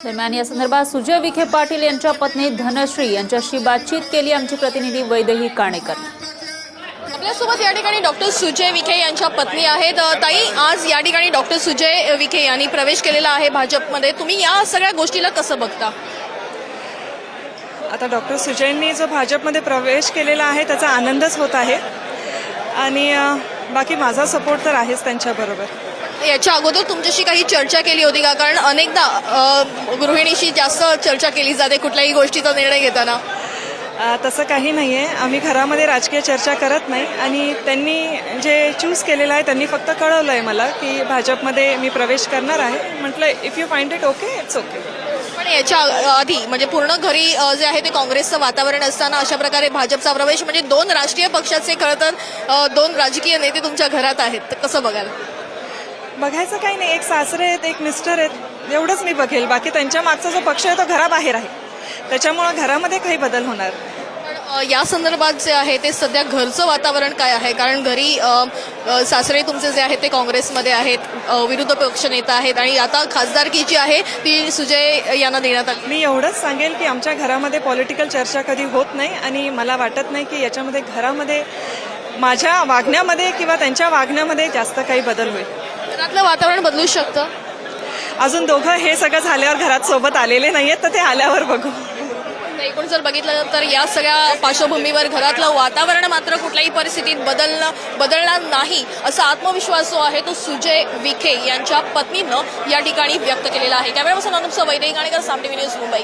दरम्यान या संदर्भात सुजय विखे पाटील यांच्या पत्नी धनश्री यांच्याशी बातचीत केली. आमची प्रतिनिधी वैदेही काणेकर. आपल्यासोबत या ठिकाणी डॉक्टर सुजय विखे यांच्या पत्नी आहेत. ताई आज या ठिकाणी डॉक्टर सुजय विखे यांनी प्रवेश केलेला आहे भाजपमध्ये. तुम्ही या सगळ्या गोष्टीला कसं बघता? आता डॉक्टर सुजयंनी जो भाजपमध्ये प्रवेश केलेला आहे त्याचा आनंदच होत आहे. आणि बाकी माझा सपोर्ट तर आहेच त्यांच्याबरोबर. याच्या अगोदर तुमच्याशी काही चर्चा केली होती का? कारण अनेकदा गृहिणीशी जास्त चर्चा केली जाते कुठल्याही गोष्टीचा निर्णय घेताना. तसं काही नाही आहे आम्ही घरामध्ये राजकीय चर्चा करत नाही. आणि त्यांनी जे चूज केलेलं आहे त्यांनी फक्त कळवलं आहे मला की भाजपमध्ये मी प्रवेश करणार आहे. म्हटलं if you find it okay it's okay पण याच्या आधी म्हणजे पूर्ण घरी जे आहे ते काँग्रेसचं वातावरण असताना अशा प्रकारे भाजपचा प्रवेश म्हणजे दोन राष्ट्रीय पक्षाचे खरं तर दोन राजकीय नेते तुमच्या घरात आहेत. कसं बघाल? बघायचं काही नाही. एक सासरे आहेत एक मिस्टर आहेत. एवढंच मी बघेल. बाकी त्यांच्या मागचा जो पक्ष आहे तो घराबाहेर आहे. त्याच्यामुळं घरामध्ये काही बदल होणार. अ, या संदर्भात जे आहे ते सध्या घरचं वातावरण काय आहे? कारण घरी अ, अ, सासरे तुमचे जे आहेत ते काँग्रेसमध्ये आहेत अ, विरोधी पक्ष नेता आहेत आणि आता खासदारकी जी आहे ती सुजय यांना देण्यात आली. मी एवढंच सांगेल की आमच्या घरामध्ये पॉलिटिकल चर्चा कधी होत नाही आणि मला वाटत नाही की याच्यामध्ये घरामध्ये माझ्या वागण्यामध्ये किंवा त्यांच्या वागण्यामध्ये जास्त काही बदल होईल. घरातलं वातावरण बदलू शकतं? अजून दोघं हे सगळं झाल्यावर घरात सोबत आलेले नाहीयेत तर ते आल्यावर बघू. एकूण जर बघितलं तर या सगळ्या पार्श्वभूमीवर घरातलं वातावरण मात्र कुठल्याही परिस्थितीत बदलणं बदलणार नाही असा आत्मविश्वास जो आहे तो सुजय विखे यांच्या पत्नीनं या ठिकाणी व्यक्त केलेला आहे. Camera person Anup Vaidehi Ganekar Saam TV news Mumbai.